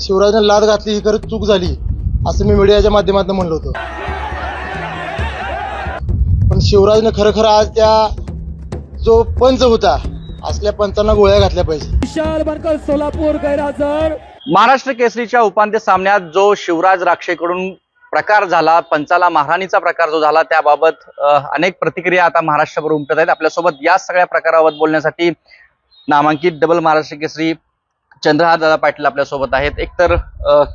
शिवराजने लाद घातली ही खरंच चूक झाली. असं मी मीडियाच्या माध्यमातून म्हणलं होतं. पण शिवराजने खरं खरं आज त्या जो पंच होता असल्या पंचांना गोळ्या घातल्या पाहिजे. विशाल बनकर सोलापूर गैरहजर. महाराष्ट्र केसरीच्या उपांत्य सामन्यात जो शिवराज राक्षेकडून प्रकार झाला पंचाला महाराणीचा प्रकार जो झाला त्याबाबत अ, अनेक प्रतिक्रिया आता महाराष्ट्रावर उमटत आहेत. आपल्यासोबत या सगळ्या प्रकाराबाबत बोलण्यासाठी नामांकित डबल महाराष्ट्र केसरी चंद्रहार दादा पाटील आपल्यासोबत आहेत. एकतर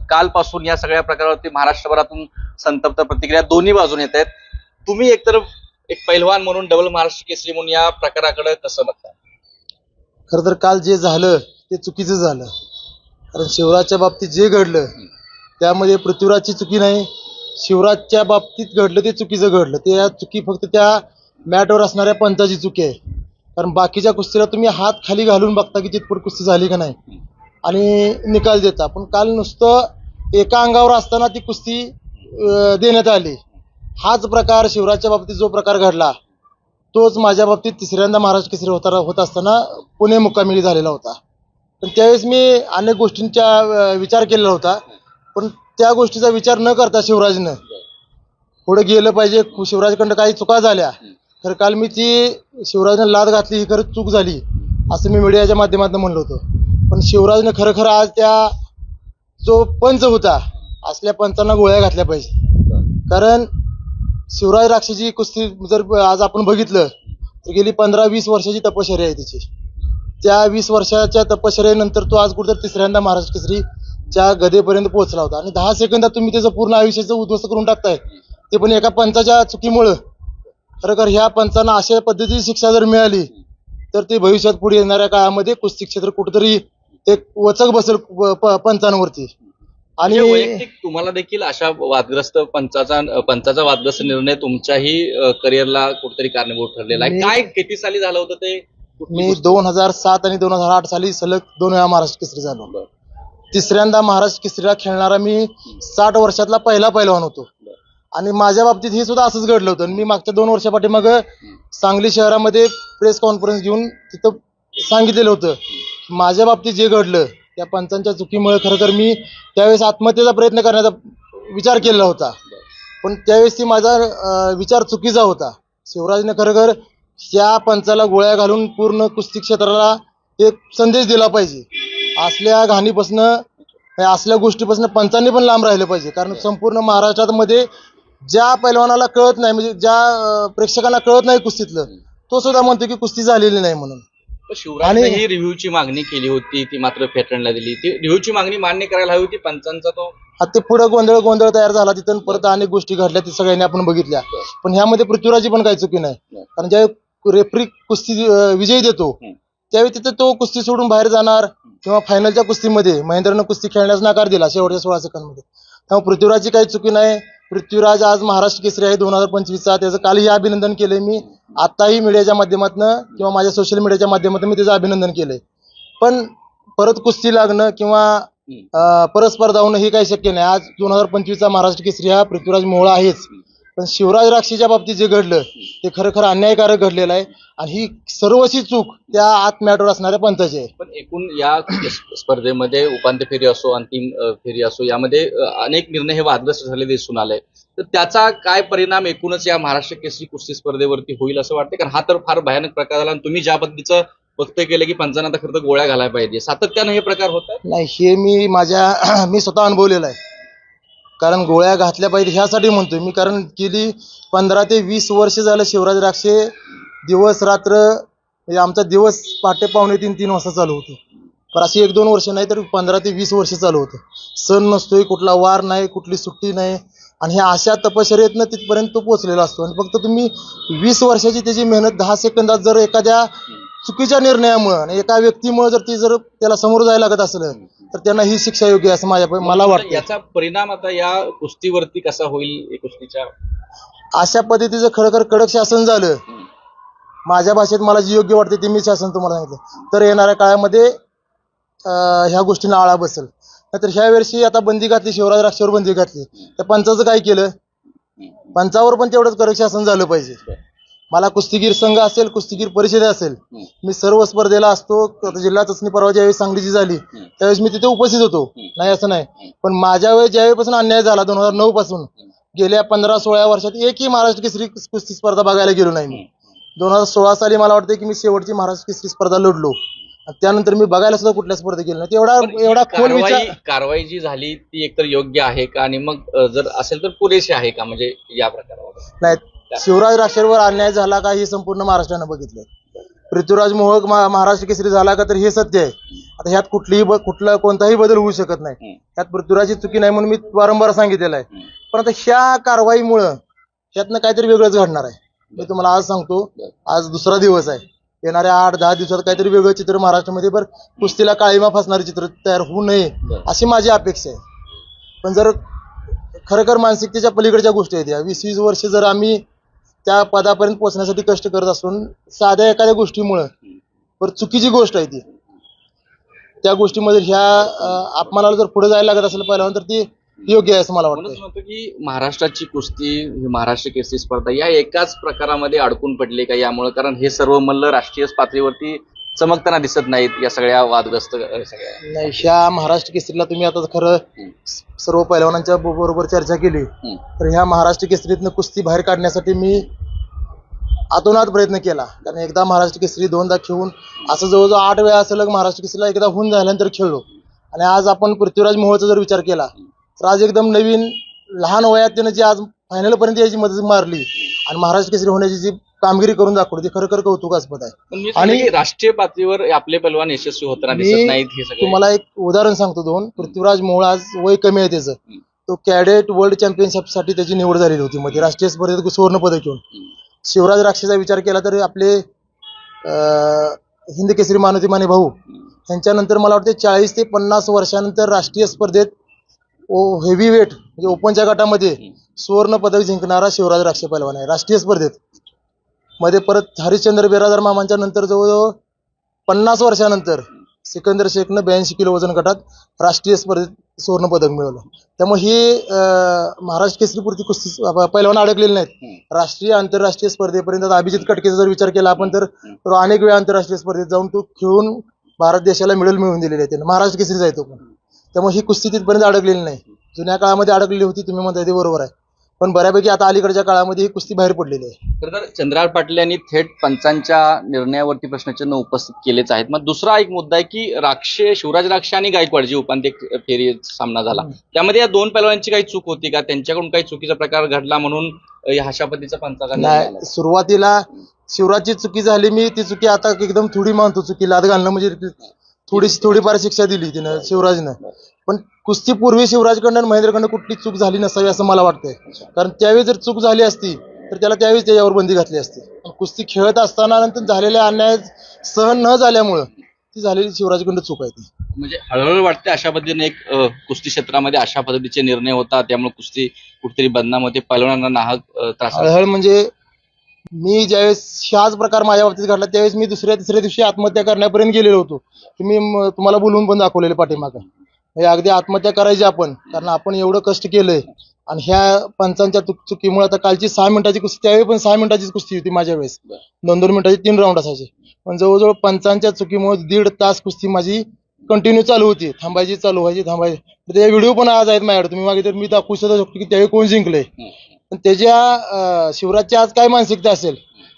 कालपासून या सगळ्या प्रकारावरती महाराष्ट्रभरातून संतप्त प्रतिक्रिया दोन्ही बाजून येत आहेत. तुम्ही एकतर एक पैलवान म्हणून डबल महाराष्ट्र केसरी म्हणून या प्रकाराकडे कसं बघता? खरं तर काल जे झालं ते चुकीचं झालं. कारण शिवराजच्या बाबतीत जे घडलं त्यामध्ये पृथ्वीराजची चुकी नाही शिवराजच्या बाबतीत घडलं ते चुकीचं घडलं. ते या चुकी फक्त त्या मॅटवर असणाऱ्या पंचाची चुकी आहे. कारण बाकीच्या कुस्तीला तुम्ही हात खाली घालून बघता की तिथपर कुस्ती झाली का नाही. आणि निकाल देता. पण काल नुसतं एका अंगावर असताना ती कुस्ती देण्यात आली. हाच प्रकार शिवराजच्या बाबतीत जो प्रकार घडला तोच माझ्या बाबतीत तिसऱ्यांदा महाराष्ट्र केसरी होता होत असताना पुणे मुक्कामिली झालेला होता. पण त्यावेळेस मी अनेक गोष्टींचा विचार केलेला होता. पण त्या गोष्टीचा विचार न करता शिवराजनं पुढे गेलं पाहिजे. शिवराजकडनं काही चुका झाल्या. तर काल मी ती शिवराजनं लाद घातली ही खरंच चूक झाली असं मी मीडियाच्या माध्यमातून म्हणलं होतं. पण शिवराजनं खरं खरं आज त्या जो पंच होता असल्या पंचांना गोळ्या घातल्या पाहिजे. कारण शिवराज राक्षसी कुस्ती जर आज आपण बघितलं तर गेली पंधरा वीस वर्षाची तपश्चर्या आहे तिची. त्या वीस वर्षाच्या तपश्चर्यानंतर तो आज कुठेतरी तिसऱ्यांदा महाराष्ट्र केसरीच्या गदेपर्यंत पोहोचला होता. आणि दहा सेकंदात तुम्ही त्याचं पूर्ण आयुष्याचं उद्ध्वस्त करून टाकताय ते पण एका पंचाच्या चुकीमुळं. खरोखर ह्या पंचांना अशा पद्धतीची शिक्षा जर मिळाली तर ते भविष्यात पुढे येणाऱ्या काळामध्ये कुस्ती क्षेत्र कुठेतरी एक वचक बसेल प- पंचांवरती. आणि म्हणजे वैयक्तिक तुम्हाला देखील अशा वादग्रस्त पंचाचा पंचाचा वादग्रस्त निर्णय तुमच्याही करिअरला कुठेतरी कारणीभूत ठरलेला आहे. मी- काय किती साली झालं होतं ते? मी दोन हजार सात आणि दोन हजार आठ साली सलग दोन वेळा महाराष्ट्र केसरी झालो. बरं. तिसऱ्यांदा महाराष्ट्र केसरीला खेळणारा मी साठ वर्षातला पहिला पैलवान होतो. आणि माझ्या बाबतीत हे सुद्धा असंच घडलं होतं. आणि मी मागच्या दोन वर्षापाठी मग सांगली शहरामध्ये प्रेस कॉन्फरन्स घेऊन तिथं सांगितलेलं होतं. माझ्या बाबतीत जे घडलं त्या पंचांच्या चुकीमुळे खरं तर मी त्यावेळेस आत्महत्येचा प्रयत्न करण्याचा विचार केलेला होता. पण त्यावेळेस ती माझा विचार चुकीचा होता. शिवराजने खरं त्या पंचाला गोळ्या घालून पूर्ण कुस्ती क्षेत्राला एक संदेश दिला पाहिजे. असल्या घाणीपासनं असल्या गोष्टीपासून पंचांनी पण लांब राहिलं पाहिजे. कारण संपूर्ण महाराष्ट्रामध्ये ज्या पैलवानाला कळत नाही म्हणजे ज्या प्रेक्षकांना कळत नाही कुस्तीतलं तो सुद्धा म्हणतो की कुस्ती झालेली नाही म्हणून. शिवराजने आणि- ही रिव्ह्यूची मागणी केली होती ती मात्र फेटरनला दिली. ती रिव्ह्यूची मागणी मान्य करायला हवी होती पंचांचा तो आता ते पुढे गोंधळ गोंधळ तयार झाला तिथं परत अनेक गोष्टी घडल्या ते सगळ्यांनी आपण बघितल्या. पण ह्यामध्ये पृथ्वीराजी पण काही चुकी नाही. कारण ज्यावेळी रेफरी कुस्ती अं, विजयी देतो हम्म. त्यावेळी तिथे तो कुस्ती सोडून बाहेर जाणार किंवा फायनलच्या कुस्तीमध्ये महेंद्रनं कुस्ती खेळण्यास नकार दिला शेवटच्या सोळा सेकंदमध्ये त्यामुळे पृथ्वीराजची काही चुकी नाही पृथ्वीराज आज महाराष्ट्र केसरी आहे दोन हजार पंचवीसचा. त्याचं कालही अभिनंदन केलंय मी. आताही मीडियाच्या माध्यमातून किंवा माझ्या सोशल मीडियाच्या माध्यमातून मी त्याचं अभिनंदन केलंय. पण परत कुस्ती लागणं किंवा परस्पर होणं हे काही शक्य नाही. आज दोन हजार पंचवीसचा महाराष्ट्र केसरी हा पृथ्वीराज मोहळा आहेच. पण शिवराज राक्षीच्या बाबतीत जे घडलं ते खरं खरं अन्यायकारक घडलेलं आहे. आणि ही सर्वशी चूक त्या आत मॅटवर असणाऱ्या पंचाची आहे. पण एकूण या स्पर्धेमध्ये उपांत्य फेरी असो अंतिम फेरी असो यामध्ये अनेक निर्णय हे वादग्रस्त झाले दिसून आले. तर त्याचा काय परिणाम एकूणच या महाराष्ट्र केसरी कुस्ती स्पर्धेवरती होईल असं वाटतं कारण हा तर फार भयानक प्रकार झाला आणि तुम्ही ज्या पद्धतीचं वक्तव्य केलं की पंचांना तर खरं तर गोळ्या घालायला पाहिजे. सातत्यानं हे प्रकार होत नाही हे मी माझ्या मी स्वतः अनुभवलेलं आहे. कारण गोळ्या घातल्या पाहिजे ह्यासाठी म्हणतोय. मी कारण गेली पंधरा ते वीस वर्ष झालं शिवराज राक्षे दिवस रात्र म्हणजे आमचा दिवस पहाटे पावणे तीन तीन वाजता चालू होतो. पण अशी एक दोन वर्ष नाही तर पंधरा ते वीस वर्ष चालू होतं. सण नसतोय कुठला वार नाही कुठली सुट्टी नाही. आणि ह्या अशा तपश्चर्येतनं तिथपर्यंत तो पोचलेला असतो. आणि फक्त तुम्ही वीस वर्षाची त्याची मेहनत दहा सेकंदात जर एखाद्या चुकीच्या निर्णयामुळे आणि एका व्यक्तीमुळे जर ती जर त्याला समोर जायला लागत असलं तर त्यांना ही शिक्षा योग्य असं माझ्या मला वाटतं याचा परिणाम आता या कुस्तीवरती कसा होईल कुस्तीच्या? अशा पद्धतीचं खरोखर कडक शासन झालं माझ्या भाषेत मला जी योग्य वाटते ते मी शासन तुम्हाला सांगितलं. तर येणाऱ्या काळामध्ये ह्या गोष्टींना आळा बसेल. नाहीतर ह्या वर्षी आता बंदी घातली शिवराज राक्षावर बंदी घातली. त्या पंचाचं काय केलं? पंचावर पण तेवढंच कडक शासन झालं पाहिजे. मला कुस्तीगीर संघ असेल कुस्तीगीर परिषद असेल मी सर्व स्पर्धेला असतो. आता जिल्हा चाचणी परवा ज्यावेळी सांगलीची झाली. त्यावेळेस मी तिथे उपस्थित होतो. नाही असं नाही. पण माझ्या वेळी ज्यावेळीपासून अन्याय झाला दोन हजार नऊ पासून गेल्या पंधरा सोळा वर्षात एकही महाराष्ट्र केसरी कुस्ती स्पर्धा बघायला गेलो नाही मी. दोन हजार सोळा साली मला वाटतं की मी शेवटची महाराष्ट्र केसरी स्पर्धा लढलो. त्यानंतर मी बघायला सुद्धा कुठल्या स्पर्धेत गेलो नाही. एवढा एवढा खोल विचार कारवाई जी झाली ती एकतर योग्य आहे का? आणि मग जर असेल तर पुरेशी आहे का? म्हणजे या प्रकारावर. नाही शिवराज राक्षरवर अन्याय झाला का हे संपूर्ण महाराष्ट्रानं बघितलंय. पृथ्वीराज मोहक महाराष्ट्र केसरी झाला का तर हे सत्य आहे. आता ह्यात कुठलीही कुठला कोणताही बदल होऊ शकत नाही. ह्यात पृथ्वीराजची चुकी नाही म्हणून मी वारंवार सांगितलेलं आहे. पण आता ह्या कारवाईमुळं ह्यातनं काहीतरी वेगळंच घडणार आहे. मी तुम्हाला आज सांगतो आज दुसरा दिवस आहे. येणाऱ्या आठ दहा दिवसात काहीतरी वेगळं चित्र महाराष्ट्रामध्ये बरं कुस्तीला काळीमा फासणारे चित्र तयार होऊ नये. अशी माझी अपेक्षा आहे. पण जर खरोखर मानसिकतेच्या पलीकडच्या गोष्टी आहेत या. वीस वीस वर्ष जर आम्ही त्या पदापर्यंत पोहोचण्यासाठी कष्ट करत असून साध्या एखाद्या गोष्टीमुळं पर चुकीची गोष्ट आहे ती. त्या गोष्टीमध्ये ह्या अपमानाला जर पुढे जायला लागत असेल पहिल्या तर ती योग्य आहे असं मला वाटतं की महाराष्ट्राची कुस्ती महाराष्ट्र केसरी स्पर्धा या एकाच प्रकारामध्ये अडकून पडले का यामुळे? कारण हे सर्व मल्ल राष्ट्रीय पातळीवरती चमकताना दिसत नाहीत या सगळ्या वादग्रस्त अ, सगळ्या नाही ह्या महाराष्ट्र केसरीला तुम्ही आता खरं हम्म. सर्व पैलवानांच्या ब- बरोबर चर्चा केली हम्म. तर ह्या महाराष्ट्र केसरीतनं कुस्ती बाहेर काढण्यासाठी मी आतोनात प्रयत्न केला कारण एकदा महाराष्ट्र केसरी दोनदा खेळून असं जवळजवळ आठ वेळा सलग महाराष्ट्र केसरीला एकदा होऊन झाल्यानंतर खेळलो आणि आज आपण पृथ्वीराज मोहोळचा जर विचार केला तर आज एकदम नवीन लहान वयात त्यानं जी आज फायनल पर्यंत यायची मदत मारली. आणि महाराष्ट्र केसरी होण्याची जी कामगिरी करून दाखवली ती खरोखर कौतुकास्पद आहे. आणि- राष्ट्रीय पातळीवर आपले पैलवान यशस्वी होताना दिसत नाहीत हे सगळे. तुम्हाला एक उदाहरण सांगतो दोन. पृथ्वीराज मोहोळ आज वय कमी आहे त्याचं. तो कॅडेट वर्ल्ड चॅम्पियनशिपसाठी त्याची निवड झालेली होती. मध्ये राष्ट्रीय स्पर्धेत सुवर्ण पदक घेऊन. शिवराज राक्षेचा विचार केला तर आपले हिंद केसरी मानवती माने भाऊ यांच्यानंतर मला वाटते चाळीस ते पन्नास वर्षानंतर राष्ट्रीय स्पर्धेत ओ हेवी वेट म्हणजे ओपनच्या गटामध्ये सुवर्ण पदक जिंकणारा शिवराज राक्षे पैलवान आहे. राष्ट्रीय स्पर्धेत. मध्ये परत हरिश्चंद्र बिरादर मामांच्या नंतर जवळजवळ पन्नास वर्षानंतर सिकंदर शेखनं ब्याऐंशी किलो वजन गटात राष्ट्रीय स्पर्धेत सुवर्ण पदक मिळवलं. त्यामुळे ही महाराष्ट्र केसरीपुरती कुस्ती पैलवान अडकलेली नाहीत. राष्ट्रीय आंतरराष्ट्रीय स्पर्धेपर्यंत अभिजित कटकेचा जर विचार केला आपण तर अनेक वेळा आंतरराष्ट्रीय स्पर्धेत जाऊन तो खेळून भारत देशाला मेडल मिळवून दिलेले आहे त्यानं महाराष्ट्र केसरी जायतो पण. त्यामुळे ही कुस्ती तिथपर्यंत अडकलेली नाही. जुन्या काळामध्ये अडकलेली होती तुम्ही म्हणताय ते बरोबर आहे. पण बऱ्यापैकी आता अलीकडच्या काळामध्ये ही कुस्ती बाहेर पडलेली आहे. खरं तर चंद्रहार पाटील यांनी थेट पंचांच्या निर्णयावरती प्रश्नचिन्ह उपस्थित केलेच आहेत. मग दुसरा एक मुद्दा आहे की राक्षे शिवराज राक्षे आणि गायकवाड जी उपांत्य फेरी सामना झाला. त्यामध्ये या दोन पैलवानांची काही चूक होती का? त्यांच्याकडून काही चुकीचा प्रकार घडला म्हणून या अशा पद्धतीचा झाला? नाही सुरुवातीला शिवराजची चुकी झाली मी ती चुकी आता एकदम थोडी मानतो चुकी लाद घालणं म्हणजे थोडी थोडीफार शिक्षा दिली तिनं शिवराजनं. पण कुस्ती पूर्वी शिवराजकडनं आणि महेंद्रकडनं कुठली चूक झाली नसावी असं मला वाटतंय. कारण त्यावेळी जर चूक झाली असती तर त्याला त्यावेळीच त्याच्यावर बंदी घातली असती. कुस्ती खेळत असताना नंतर झालेल्या अन्याय सहन न झाल्यामुळं ती झालेली शिवराजकडनं चूक आहे ती. म्हणजे हळूहळू वाटते अशा पद्धतीने एक अ, कुस्ती क्षेत्रामध्ये अशा पद्धतीचे निर्णय होतात त्यामुळे कुस्ती कुठेतरी बदनाम होते पैलवानांना नाहक अ, त्रास होतो. हळहळ म्हणजे मी ज्यावेळेस हाच प्रकार माझ्या बाबतीत घडला त्यावेळेस मी दुसऱ्या तिसऱ्या दिवशी आत्महत्या करण्यापर्यंत गेलेलो होतो. तुम्ही मी तुम्हाला बोलवून पण दाखवलेले पाठीमागं. म्हणजे अगदी आत्महत्या करायची आपण कारण आपण एवढं कष्ट केलंय. आणि ह्या पंचांच्या चुकीमुळे आता कालची सहा मिनिटाची कुस्ती त्यावेळी पण सहा मिनिटाचीच कुस्ती होती माझ्या वेळेस. दोन दोन मिनिटाची तीन राऊंड असायचे. पण जवळजवळ पंचांच्या चुकीमुळे दीड तास कुस्ती माझी कंटिन्यू चालू होती. थांबायची चालू व्हायची थांबायची. तर ते व्हिडिओ पण आज आहेत माझ्याकडे. तुम्ही मागे तर मी दाखवू शकतो की त्यावेळी कोण जिंकलंय. पण त्याच्या शिवराजची आज काय मानसिकता असेल?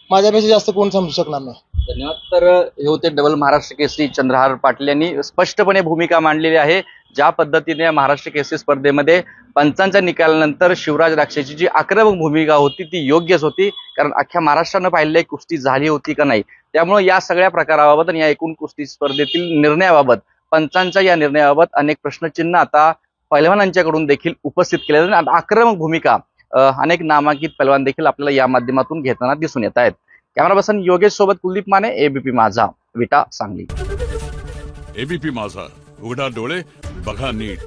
माझ्यापेक्षा जास्त कोण समजू शकणार नाही. धन्यवाद. तर हे होते डबल महाराष्ट्र केसरी चंद्रहार पाटील यांनी स्पष्टपणे भूमिका मांडलेली आहे. ज्या पद्धतीने महाराष्ट्र केसरी स्पर्धेमध्ये पंचांच्या निकालानंतर शिवराज राक्षेची जी आक्रमक भूमिका होती ती योग्यच होती. कारण अख्ख्या महाराष्ट्रानं पाहिलेली कुस्ती झाली होती का नाही? त्यामुळे या सगळ्या प्रकाराबाबत आणि या एकूण कुस्ती स्पर्धेतील निर्णयाबाबत पंचांच्या या निर्णयाबाबत अनेक प्रश्नचिन्ह आता पैलवानांच्याकडून देखील उपस्थित केले आणि आक्रमक भूमिका अनेक नामांकित पैलवान देखील आपल्याला या माध्यमातून घेताना दिसून येत आहेत. कॅमेरा पर्सन योगेश सोबत कुलदीप माने एबीपी माझा विटा सांगली. एबीपी माझा उघडा डोळे बघा नीट.